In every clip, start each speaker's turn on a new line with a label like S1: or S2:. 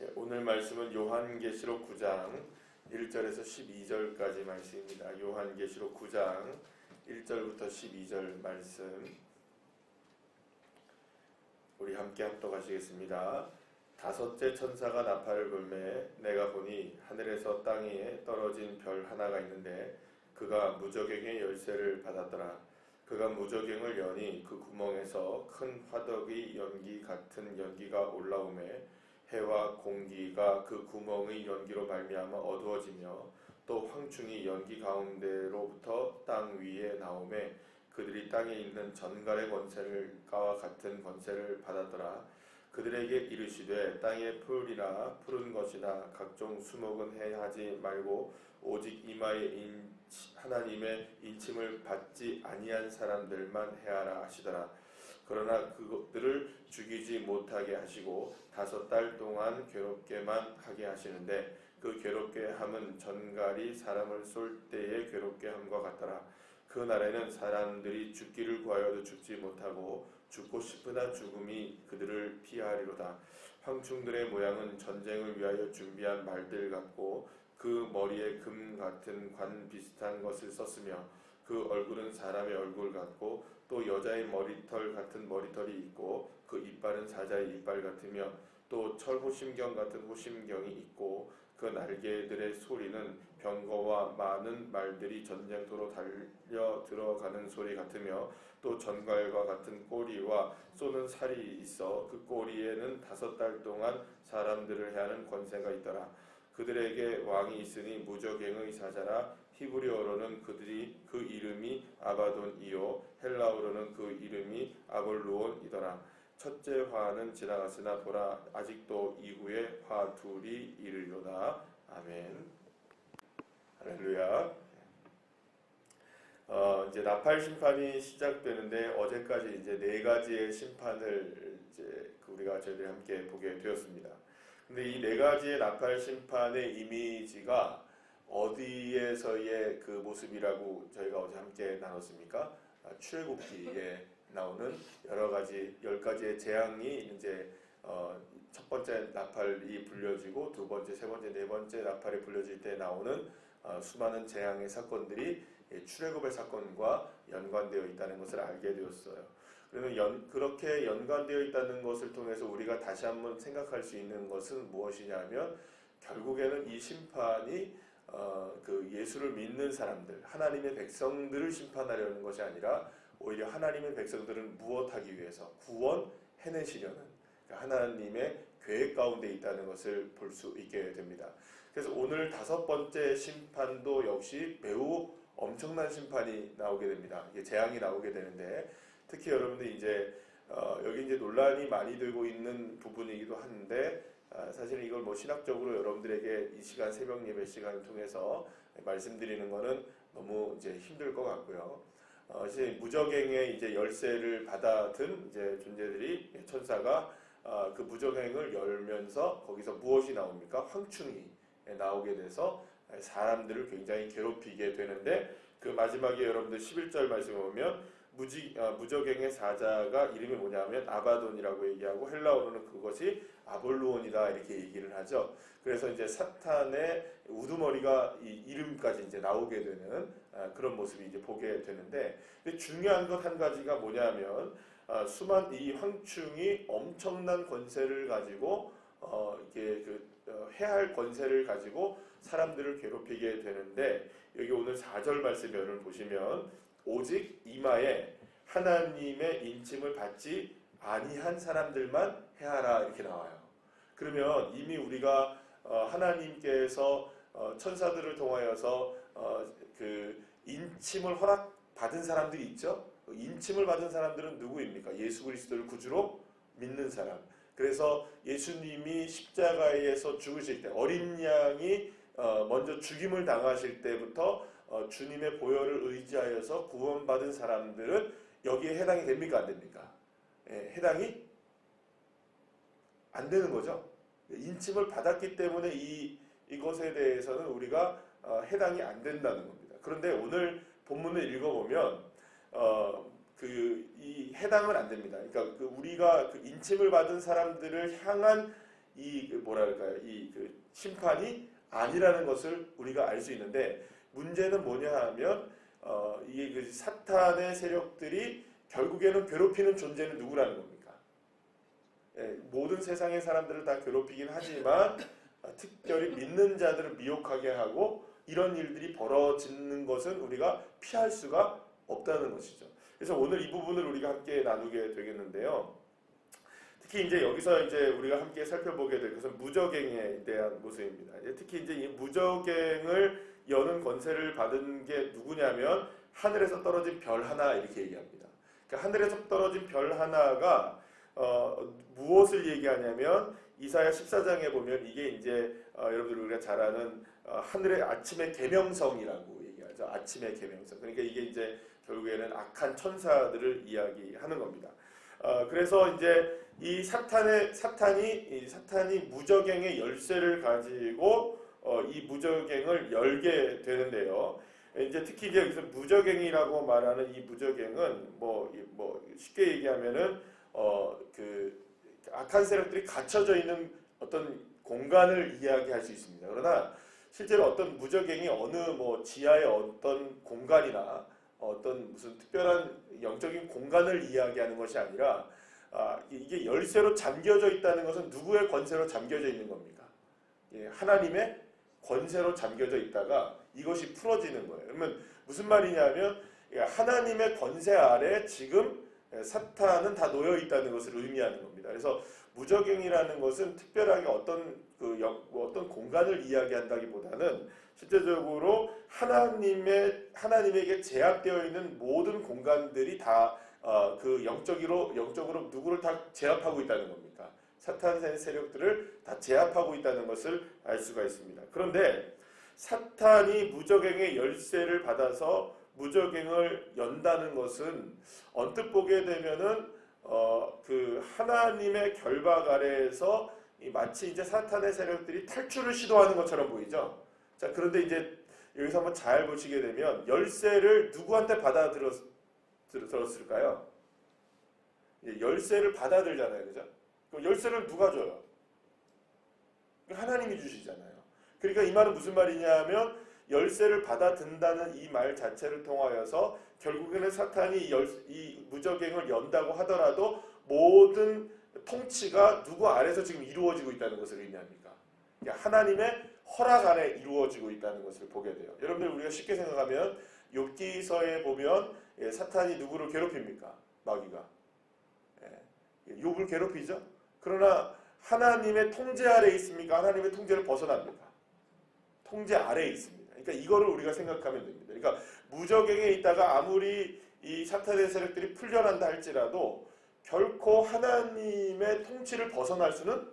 S1: 예, 오늘 말씀은 요한계시록 9장 1절에서 12절까지 말씀입니다. 요한계시록 9장 1절부터 12절 말씀 우리 함께 합독하시겠습니다. 다섯째 천사가 나팔을 불매 내가 보니 하늘에서 땅에 떨어진 별 하나가 있는데 그가 무저갱의 열쇠를 받았더라. 그가 무저갱을 여니 그 구멍에서 큰 화덕이 연기 같은 연기가 올라오매 해와 공기가 그 구멍의 연기로 말미암아 어두워지며 또 황충이 연기 가운데로부터 땅 위에 나오매 그들이 땅에 있는 전갈의 권세를과 같은 권세를 받았더라. 그들에게 이르시되 땅의 풀이나 푸른 것이나 각종 수목은 해하지 말고 오직 이마에 인, 하나님의 인침을 받지 아니한 사람들만 해하라 하시더라. 그러나 그것들을 죽이지 못하게 하시고 다섯 달 동안 괴롭게만 하게 하시는데 그 괴롭게 함은 전갈이 사람을 쏠 때에 괴롭게 함과 같더라. 그 날에는 사람들이 죽기를 구하여도 죽지 못하고 죽고 싶으나 죽음이 그들을 피하리로다. 황충들의 모양은 전쟁을 위하여 준비한 말들 같고 그 머리에 금 같은 관 비슷한 것을 썼으며 그 얼굴은 사람의 얼굴 같고 또 여자의 머리털 같은 머리털이 있고 그 이빨은 사자의 이빨 같으며 또 철호심경 같은 호심경이 있고 그 날개들의 소리는 병거와 많은 말들이 전쟁터로 달려 들어가는 소리 같으며 또 전갈과 같은 꼬리와 쏘는 살이 있어 그 꼬리에는 다섯 달 동안 사람들을 해하는 권세가 있더라. 그들에게 왕이 있으니 무적행의 사자라 히브리어로는 그들이 그 이름이 아바돈이요 헬라어로는 그 이름이 아볼루온이더라. 첫째 화는 지나갔으나 보라 아직도 이후에 화 둘이 이르리로다. 아멘. 할렐루야. 어, 이제 나팔 심판이 시작되는데 어제까지 이제 네 가지의 심판을 이제 그 우리가 저희들이 함께 보게 되었습니다. 근데 이 네 가지의 나팔 심판의 이미지가 어디에서의 그 모습이라고 저희가 어제 함께 나눴습니까? 아, 출애굽기에 나오는 여러 가지 열 가지의 재앙이 이제 어, 첫 번째 나팔이 불려지고 두 번째, 세 번째, 네 번째 나팔이 불려질 때 나오는 어, 수많은 재앙의 사건들이 출애굽의 사건과 연관되어 있다는 것을 알게 되었어요. 그러면 연, 그렇게 연관되어 있다는 것을 통해서 우리가 다시 한번 생각할 수 있는 것은 무엇이냐면 결국에는 이 심판이 어, 그 예수를 믿는 사람들, 하나님의 백성들을 심판하려는 것이 아니라 오히려 하나님의 백성들은 무엇하기 위해서 구원 해내시려는 그러니까 하나님의 계획 가운데 있다는 것을 볼 수 있게 됩니다. 그래서 오늘 다섯 번째 심판도 역시 매우 엄청난 심판이 나오게 됩니다. 이게 재앙이 나오게 되는데 특히 여러분들 이제 어, 여기 이제 논란이 많이 되고 있는 부분이기도 한데 아, 사실은 이걸 뭐 신학적으로 여러분들에게 이 시간 새벽 예배 시간을 통해서 말씀드리는 거는 너무 이제 힘들 것 같고요. 어, 이제 무적행의 이제 열쇠를 받아든 이제 존재들이 천사가 어, 그 무적행을 열면서 거기서 무엇이 나옵니까? 황충이 나오게 돼서 사람들을 굉장히 괴롭히게 되는데 그 마지막에 여러분들 11절 말씀을 보면 무지, 어, 무적행의 사자가 이름이 뭐냐면 아바돈이라고 얘기하고 헬라어로는 그것이 아볼루온이다 이렇게 얘기를 하죠. 그래서 이제 사탄의 우두머리가 이 이름까지 이제 나오게 되는 아, 그런 모습이 이제 보게 되는데 중요한 것 한 가지가 뭐냐면 아, 수만 이 황충이 엄청난 권세를 가지고 어, 이게 그 어, 해할 권세를 가지고 사람들을 괴롭히게 되는데 여기 오늘 4절 말씀을 보시면 오직 이마에 하나님의 인침을 받지 아니한 사람들만 해하라 이렇게 나와요. 그러면 이미 우리가 어, 하나님께서 어, 천사들을 통하여서 그 인침을 허락 받은 사람들이 있죠. 인침을 받은 사람들은 누구입니까? 예수 그리스도를 구주로 믿는 사람. 그래서 예수님이 십자가에서 죽으실 때 어린 양이 먼저 죽임을 당하실 때부터 어, 주님의 보혈을 의지하여서 구원받은 사람들은 여기에 해당이 됩니까? 안 됩니까? 예, 해당이 안 되는 거죠. 인침을 받았기 때문에 이, 이것에 대해서는 우리가 어, 해당이 안 된다는 겁니다. 그런데 오늘 본문을 읽어보면, 어, 그, 이 해당은 안 됩니다. 그러니까 그 우리가 그 인침을 받은 사람들을 향한 이그 뭐랄까요 이 그 심판이 아니라는 것을 우리가 알 수 있는데 문제는 뭐냐 하면 어, 이게 그 사탄의 세력들이 결국에는 괴롭히는 존재는 누구라는 겁니까? 예, 모든 세상의 사람들을 다 괴롭히긴 하지만 어, 특별히 믿는 자들을 미혹하게 하고 이런 일들이 벌어지는 것은 우리가 피할 수가 없다는 것이죠. 그래서 오늘 이 부분을 우리가 함께 나누게 되겠는데요. 특히 이제 여기서 이제 우리가 함께 살펴보게 될 것은 무적행에 대한 모습입니다. 이제 특히 이제 이 무적행을 여는 권세를 받은 게 누구냐면 하늘에서 떨어진 별 하나 이렇게 얘기합니다. 그러니까 하늘에서 떨어진 별 하나가 어, 무엇을 얘기하냐면 이사야 14장에 보면 이게 이제 어, 여러분들 우리가 잘 아는 어, 하늘의 아침의 계명성이라고 얘기하죠. 아침의 계명성. 그러니까 이게 이제 결국에는 악한 천사들을 이야기하는 겁니다. 어, 그래서 이제 이 사탄의 사탄이 이 사탄이 무적행의 열쇠를 가지고 어, 이 무적행을 열게 되는데요. 이제 특히 이제 여기서 무적행이라고 말하는 이 무적행은 뭐, 이- 뭐 쉽게 얘기하면은 어, 그 악한 세력들이 갇혀져 있는 어떤 공간을 이야기할 수 있습니다. 그러나 실제로 어떤 무적행이 어느 뭐 지하의 어떤 공간이나 어떤 무슨 특별한 영적인 공간을 이야기하는 것이 아니라 아, 이게 열쇠로 잠겨져 있다는 것은 누구의 권세로 잠겨져 있는 겁니까? 예, 하나님의 권세로 잠겨져 있다가 이것이 풀어지는 거예요. 그러면 무슨 말이냐면 예, 하나님의 권세 아래 지금 예, 사탄은 다 놓여 있다는 것을 의미하는 겁니다. 그래서 무적행이라는 것은 특별하게 어떤 그 영- 뭐 어떤 공간을 이야기한다기보다는 실제적으로 하나님의 하나님에게 제압되어 있는 모든 공간들이 다 어, 그 영적으로 영적으로 누구를 다 제압하고 있다는 겁니까? 사탄 세력들을 다 제압하고 있다는 것을 알 수가 있습니다. 그런데 사탄이 무적행의 열쇠를 받아서 무적행을 연다는 것은 언뜻 보게 되면은 어, 그 하나님의 결박 아래에서 이 마치 이제 사탄의 세력들이 탈출을 시도하는 것처럼 보이죠. 자 그런데 이제 여기서 한번 잘 보시게 되면 열쇠를 누구한테 받아들었 들- 들었을까요? 예, 열쇠를 받아들잖아요, 그죠? 그럼 열쇠를 누가 줘요? 하나님이 주시잖아요. 그러니까 이 말은 무슨 말이냐면 열쇠를 받아든다는 이 말 자체를 통하여서 결국에는 사탄이 열, 이 무적행을 연다고 하더라도 모든 통치가 누구 아래서 지금 이루어지고 있다는 것을 의미합니까? 그러니까 하나님의 허락 아래 이루어지고 있다는 것을 보게 돼요. 여러분들 우리가 쉽게 생각하면 욥기서에 보면 예, 사탄이 누구를 괴롭힙니까? 마귀가. 예, 욥을 괴롭히죠. 그러나 하나님의 통제 아래 있습니까? 하나님의 통제를 벗어납니까? 통제 아래에 있습니다. 그러니까 이거를 우리가 생각하면 됩니다. 그러니까 무적행에 있다가 아무리 이 사탄의 세력들이 풀려난다 할지라도 결코 하나님의 통치를 벗어날 수는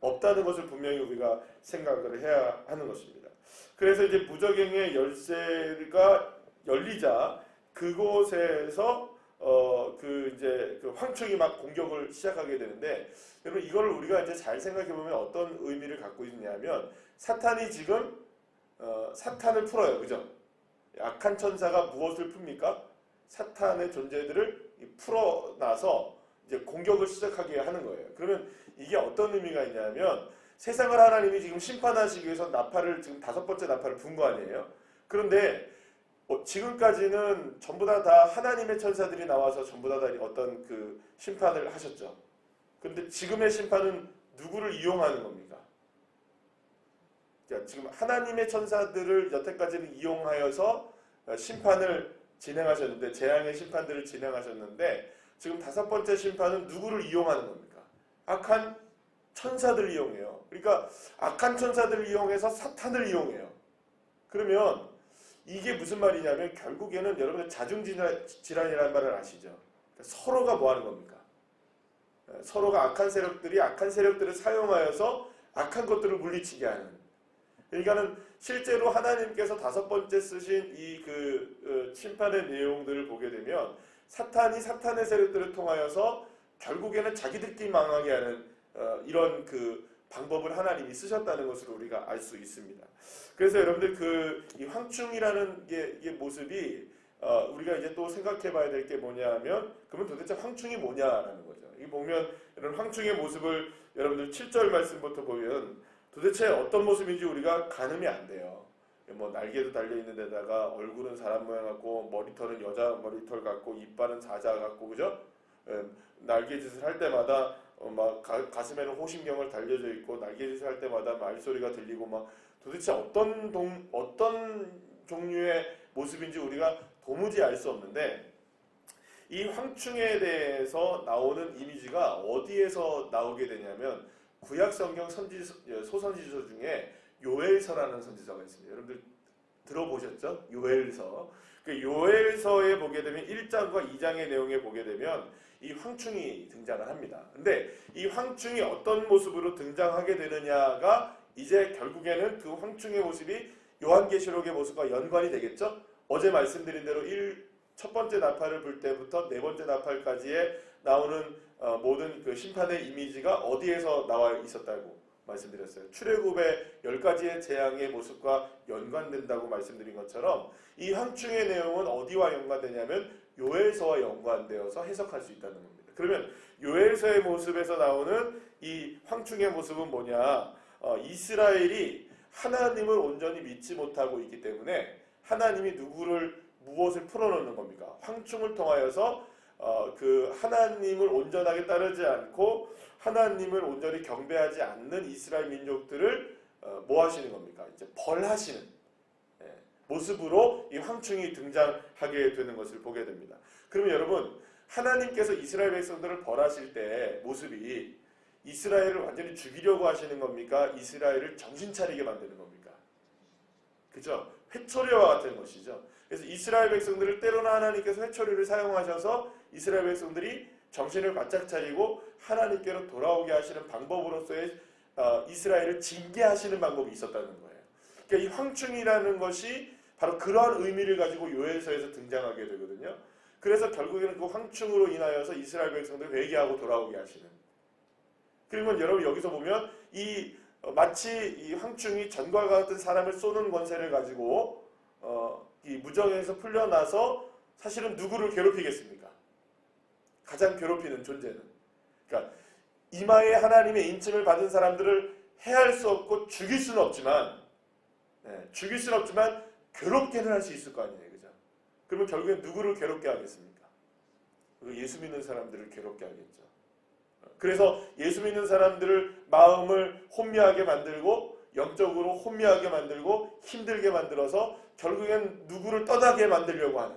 S1: 없다는 것을 분명히 우리가 생각을 해야 하는 것입니다. 그래서 이제 무적행의 열쇠가 열리자 그곳에서 어 그 이제 그 황충이 막 공격을 시작하게 되는데 여러분 이걸 우리가 이제 잘 생각해 보면 어떤 의미를 갖고 있냐면 사탄이 지금 어 사탄을 풀어요. 그죠? 악한 천사가 무엇을 풉니까? 사탄의 존재들을 이 풀어놔서 이제 공격을 시작하게 하는 거예요. 그러면 이게 어떤 의미가 있냐면 세상을 하나님이 지금 심판하시기 위해서 나팔을 지금 다섯 번째 나팔을 분 거 아니에요? 그런데 어, 지금까지는 전부 다, 다 하나님의 천사들이 나와서 전부 다, 다 어떤 그 심판을 하셨죠. 그런데 지금의 심판은 누구를 이용하는 겁니까? 그러니까 지금 하나님의 천사들을 여태까지는 이용하여서 어, 심판을 진행하셨는데 재앙의 심판들을 진행하셨는데 지금 다섯 번째 심판은 누구를 이용하는 겁니까? 악한 천사들을 이용해요. 그러니까 악한 천사들을 이용해서 사탄을 이용해요. 그러면 이게 무슨 말이냐면 결국에는 여러분들 자중질환이라는 말을 아시죠? 그러니까 서로가 뭐 하는 겁니까? 에, 서로가 악한 세력들이 악한 세력들을 사용하여서 악한 것들을 물리치게 하는. 그러니까는 실제로 하나님께서 다섯 번째 쓰신 이 그 심판의 내용들을 보게 되면 사탄이 사탄의 세력들을 통하여서 결국에는 자기들끼리 망하게 하는 어, 이런 그 방법을 하나님이 쓰셨다는 것을 우리가 알 수 있습니다. 그래서 여러분들 그 이 황충이라는 게, 이게 모습이 어, 우리가 이제 또 생각해봐야 될 게 뭐냐하면 그러면 도대체 황충이 뭐냐라는 거죠. 이 보면 이런 황충의 모습을 여러분들 7절 말씀부터 보면 도대체 어떤 모습인지 우리가 가늠이 안 돼요. 뭐 날개도 달려 있는 데다가 얼굴은 사람 모양 같고 머리털은 여자 머리털 같고 이빨은 사자 같고 그죠? 예, 날개 짓을 할 때마다 어, 막 가, 가슴에는 호신경을 달려져 있고 날개짓을 할 때마다 말소리가 들리고 막 도대체 어떤 동 어떤 종류의 모습인지 우리가 도무지 알 수 없는데 이 황충에 대해서 나오는 이미지가 어디에서 나오게 되냐면 구약 성경 선지 소선지서 중에 요엘서라는 선지서가 있습니다. 여러분들 들어보셨죠? 요엘서. 그 요엘서에 보게 되면 1장과 2장의 내용에 보게 되면 이 황충이 등장을 합니다. 근데 이 황충이 어떤 모습으로 등장하게 되느냐가 이제 결국에는 그 황충의 모습이 요한계시록의 모습과 연관이 되겠죠? 어제 말씀드린 대로 1, 첫 번째 나팔을 불 때부터 네 번째 나팔까지의 나오는 어, 모든 그 심판의 이미지가 어디에서 나와 있었다고 말씀드렸어요. 출애굽의 열 가지의 재앙의 모습과 연관된다고 말씀드린 것처럼 이 황충의 내용은 어디와 연관되냐면 요엘서와 연관되어서 해석할 수 있다는 겁니다. 그러면 요엘서의 모습에서 나오는 이 황충의 모습은 뭐냐? 어, 이스라엘이 하나님을 온전히 믿지 못하고 있기 때문에 하나님이 누구를 무엇을 풀어놓는 겁니까? 황충을 통하여서 어, 그 하나님을 온전하게 따르지 않고 하나님을 온전히 경배하지 않는 이스라엘 민족들을 어, 뭐 하시는 겁니까? 이제 벌하시는 예, 모습으로 이 황충이 등장하게 되는 것을 보게 됩니다. 그러면 여러분 하나님께서 이스라엘 백성들을 벌하실 때 모습이 이스라엘을 완전히 죽이려고 하시는 겁니까? 이스라엘을 정신 차리게 만드는 겁니까? 그죠? 회초리와 같은 것이죠. 그래서 이스라엘 백성들을 때로는 하나님께서 회초리를 사용하셔서 이스라엘 백성들이 정신을 바짝 차리고 하나님께로 돌아오게 하시는 방법으로서의 어, 이스라엘을 징계하시는 방법이 있었다는 거예요. 그러니까 이 황충이라는 것이 바로 그러한 의미를 가지고 요엘서에서 등장하게 되거든요. 그래서 결국에는 그 황충으로 인하여서 이스라엘 백성들 회개하고 돌아오게 하시는. 그러면 여러분 여기서 보면 이 어, 마치 이 황충이 전과 같은 사람을 쏘는 권세를 가지고 어, 이 무정에서 풀려나서 사실은 누구를 괴롭히겠습니까? 가장 괴롭히는 존재는. 그러니까 이마에 하나님의 인침을 받은 사람들을 해할 수 없고 죽일 수는 없지만 네, 죽일 수는 없지만 괴롭게는 할 수 있을 거 아니에요. 그죠? 그러면 결국엔 누구를 괴롭게 하겠습니까? 그 예수 믿는 사람들을 괴롭게 하겠죠. 그래서 예수 믿는 사람들을 마음을 혼미하게 만들고 영적으로 혼미하게 만들고 힘들게 만들어서 결국엔 누구를 떠나게 만들려고 하는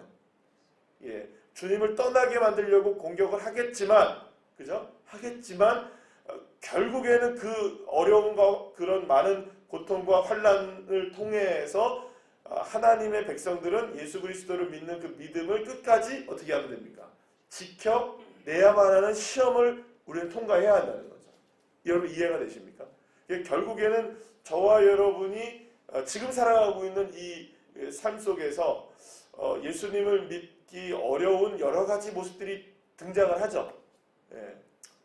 S1: 예, 주님을 떠나게 만들려고 공격을 하겠지만 그죠? 하겠지만 어, 결국에는 그 어려움과 그런 많은 고통과 환란을 통해서 어, 하나님의 백성들은 예수 그리스도를 믿는 그 믿음을 끝까지 어떻게 하면 됩니까? 지켜 내야만 하는 시험을 우리는 통과해야 한다는 거죠. 여러분 이해가 되십니까? 결국에는 저와 여러분이 어, 지금 살아가고 있는 이 삶 속에서 어, 예수님을 믿기 어려운 여러 가지 모습들이 등장을 하죠. 예,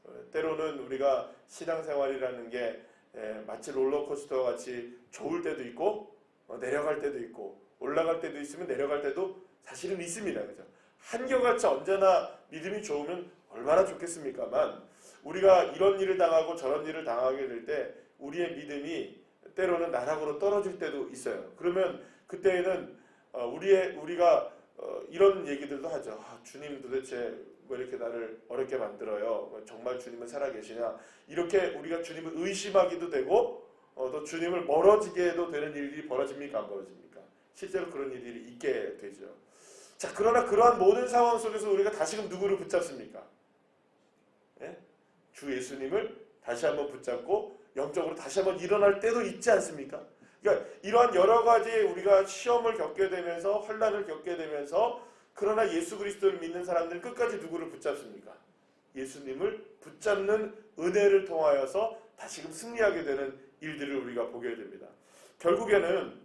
S1: 어, 때로는 우리가 신앙생활이라는 게 예, 마치 롤러코스터 같이 좋을 때도 있고 어, 내려갈 때도 있고 올라갈 때도 있으면 내려갈 때도 사실은 있습니다. 그죠? 한결같이 언제나 믿음이 좋으면 얼마나 좋겠습니까만 우리가 이런 일을 당하고 저런 일을 당하게 될 때 우리의 믿음이 때로는 나락으로 떨어질 때도 있어요. 그러면 그때에는 어, 우리의 우리가 어, 이런 얘기들도 하죠. 아, 주님 도대체 왜 이렇게 나를 어렵게 만들어요? 뭐 정말 주님은 살아계시냐? 이렇게 우리가 주님을 의심하기도 되고 어, 또 주님을 멀어지게도 되는 일이 벌어집니까? 안 벌어집니까? 실제로 그런 일들이 있게 되죠. 자, 그러나 그러한 모든 상황 속에서 우리가 다시금 누구를 붙잡습니까? 예? 주 예수님을 다시 한번 붙잡고 영적으로 다시 한번 일어날 때도 있지 않습니까? 그러니까 이러한 여러 가지 우리가 시험을 겪게 되면서 환란을 겪게 되면서 그러나 예수 그리스도를 믿는 사람들은 끝까지 누구를 붙잡습니까? 예수님을 붙잡는 은혜를 통하여서 다시금 승리하게 되는 일들을 우리가 보게 됩니다. 결국에는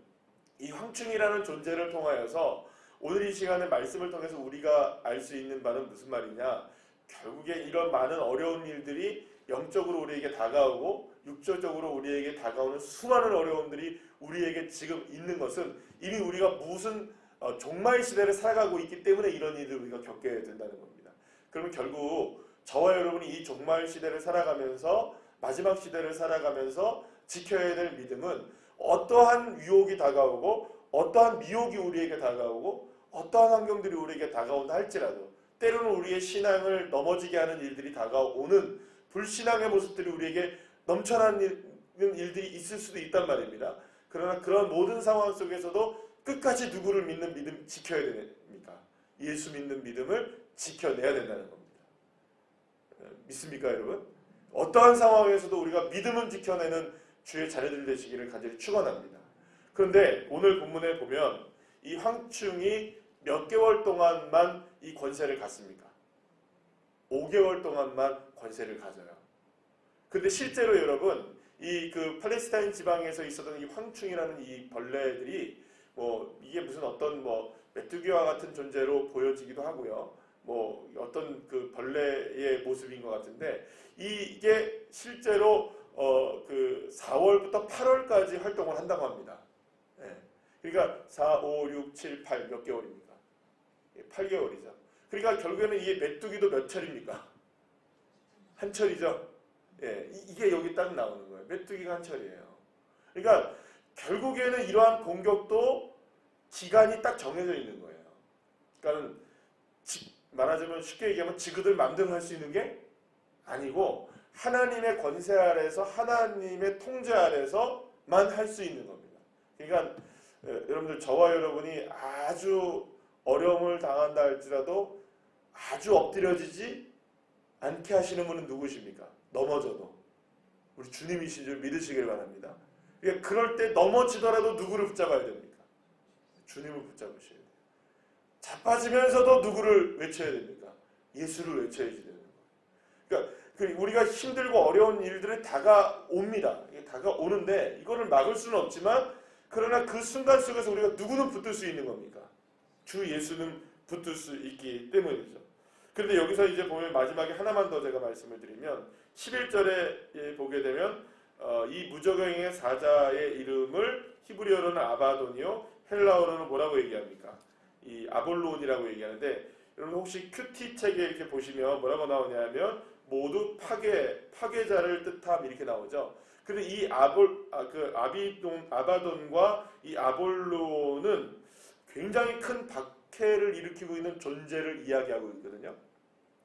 S1: 이 황충이라는 존재를 통하여서 오늘 이 시간에 말씀을 통해서 우리가 알 수 있는 바는 무슨 말이냐? 결국에 이런 많은 어려운 일들이 영적으로 우리에게 다가오고 육적으로 우리에게 다가오는 수많은 어려움들이 우리에게 지금 있는 것은 이미 우리가 무슨 어, 종말 시대를 살아가고 있기 때문에 이런 일을 우리가 겪게 된다는 겁니다. 그러면 결국 저와 여러분이 이 종말 시대를 살아가면서 마지막 시대를 살아가면서 지켜야 될 믿음은 어떠한 유혹이 다가오고 어떠한 미혹이 우리에게 다가오고 어떠한 환경들이 우리에게 다가온다 할지라도 때로는 우리의 신앙을 넘어지게 하는 일들이 다가오는 불신앙의 모습들이 우리에게 넘쳐나는 일들이 있을 수도 있단 말입니다. 그러나 그런 모든 상황 속에서도 끝까지 누구를 믿는 믿음 지켜야 됩니까? 예수 믿는 믿음을 지켜내야 된다는 겁니다. 어, 믿습니까, 여러분? 어떠한 상황에서도 우리가 믿음을 지켜내는 주의 자녀들 되시기를 간절히 축원합니다. 그런데 오늘 본문에 보면 이 황충이 몇 개월 동안만 이 권세를 갖습니까? 5개월 동안만 권세를 가져요. 근데 실제로 여러분 이 그 팔레스타인 지방에서 있었던 이 황충이라는 이 벌레들이 뭐 이게 무슨 어떤 뭐 메뚜기와 같은 존재로 보여지기도 하고요. 뭐 어떤 그 벌레의 모습인 것 같은데 이 게 실제로 어 그 4월부터 8월까지 활동을 한다고 합니다. 예. 그러니까 4, 5, 6, 7, 8 몇 개월입니까? 8개월이죠. 그러니까 결국에는 이게 메뚜기도 몇 철입니까? 한 철이죠. 예, 이- 이게 여기 딱 나오는 거예요. 메뚜기가 한 철이에요. 그러니까 결국에는 이러한 공격도 기간이 딱 정해져 있는 거예요. 그러니까 지- 말하자면 쉽게 얘기하면 지그들 마음대로 할 수 있는 게 아니고 하나님의 권세 아래서 하나님의 통제 아래서만 할 수 있는 겁니다. 그러니까 예, 여러분들 저와 여러분이 아주 어려움을 당한다 할지라도 아주 엎드려지지 않게 하시는 분은 누구십니까? 넘어져도 우리 주님이신 줄 믿으시길 바랍니다. 그러니까 그럴 때 넘어지더라도 누구를 붙잡아야 됩니까? 주님을 붙잡으셔야 돼요. 자빠지면서도 누구를 외쳐야 됩니까? 예수를 외쳐야지 되는 거예요. 그러니까 그 우리가 힘들고 어려운 일들이 다가옵니다. 다가오는데 이거를 막을 수는 없지만 그러나 그 순간 속에서 우리가 누구는 붙들 수 있는 겁니까? 주 예수는 붙들 수 있기 때문이죠. 그런데 여기서 이제 보면 마지막에 하나만 더 제가 말씀을 드리면 11절에 보게 되면 어, 이 무적행의 사자의 이름을 히브리어로는 아바돈이요 헬라어로는 뭐라고 얘기합니까? 이 아볼론이라고 얘기하는데 여러분 혹시 큐티 책에 이렇게 보시면 뭐라고 나오냐면 모두 파괴 파괴자를 뜻함 이렇게 나오죠. 근데 이 아볼 아, 그 아비돈 아바돈과 이 아볼론은 굉장히 큰 박해를 일으키고 있는 존재를 이야기하고 있거든요.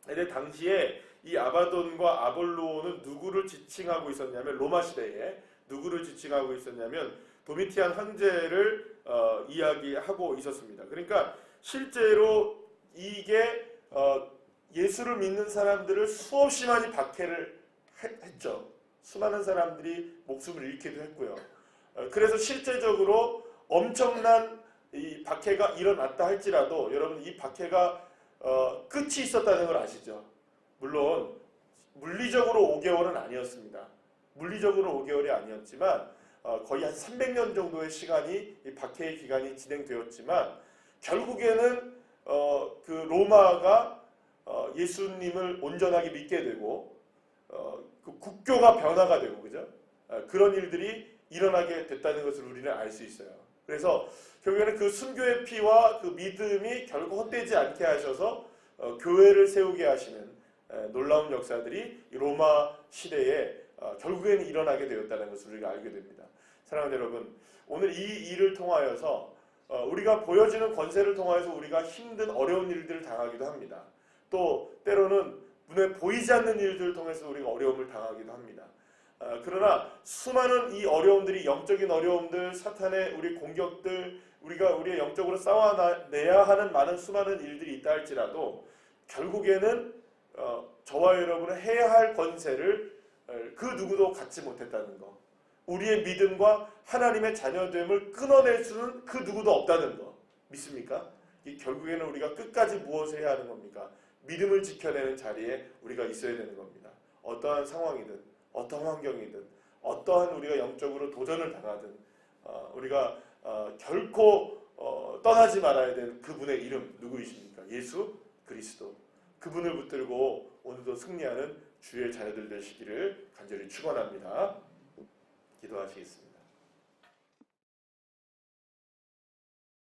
S1: 근데 당시에 이 아바돈과 아볼로는 누구를 지칭하고 있었냐면 로마 시대에 누구를 지칭하고 있었냐면 도미티안 황제를 어, 이야기하고 있었습니다. 그러니까 실제로 이게 어, 예수를 믿는 사람들을 수없이 많이 박해를 했- 했죠. 수많은 사람들이 목숨을 잃기도 했고요. 어, 그래서 실제적으로 엄청난 이 박해가 일어났다 할지라도 여러분 이 박해가 어, 끝이 있었다는 걸 아시죠? 물론 물리적으로 5개월은 아니었습니다. 물리적으로 5개월이 아니었지만 어, 거의 한 300년 정도의 시간이 이 박해의 기간이 진행되었지만 결국에는 어, 그 로마가 어, 예수님을 온전하게 믿게 되고 어, 그 국교가 변화가 되고 그죠? 어, 그런 일들이 일어나게 됐다는 것을 우리는 알 수 있어요. 그래서 결국에는 그 순교의 피와 그 믿음이 결국 헛되지 않게 하셔서 어, 교회를 세우게 하시는 에, 놀라운 역사들이 이 로마 시대에 어, 결국에는 일어나게 되었다는 것을 우리가 알게 됩니다. 사랑하는 여러분, 오늘 이 일을 통하여서 어, 우리가 보여지는 권세를 통하여서 우리가 힘든 어려운 일들을 당하기도 합니다. 또 때로는 눈에 보이지 않는 일들을 통해서 우리가 어려움을 당하기도 합니다. 어, 그러나 수많은 이 어려움들이 영적인 어려움들, 사탄의 우리 공격들, 우리가 우리의 영적으로 싸워내야 하는 많은 수많은 일들이 있다 할지라도 결국에는 어, 저와 여러분은 해야 할 권세를 어, 그 누구도 갖지 못했다는 거. 우리의 믿음과 하나님의 자녀됨을 끊어낼 수는 그 누구도 없다는 거. 믿습니까? 이 결국에는 우리가 끝까지 무엇을 해야 하는 겁니까? 믿음을 지켜내는 자리에 우리가 있어야 되는 겁니다. 어떠한 상황이든 어떠한 환경이든 어떠한 우리가 영적으로 도전을 당하든 어, 우리가 어, 결코 어, 떠나지 말아야 되는 그분의 이름 누구이십니까? 예수 그리스도. 그분을 붙들고 오늘도 승리하는 주의 자녀들 되시기를 간절히 축원합니다. 기도하시겠습니다.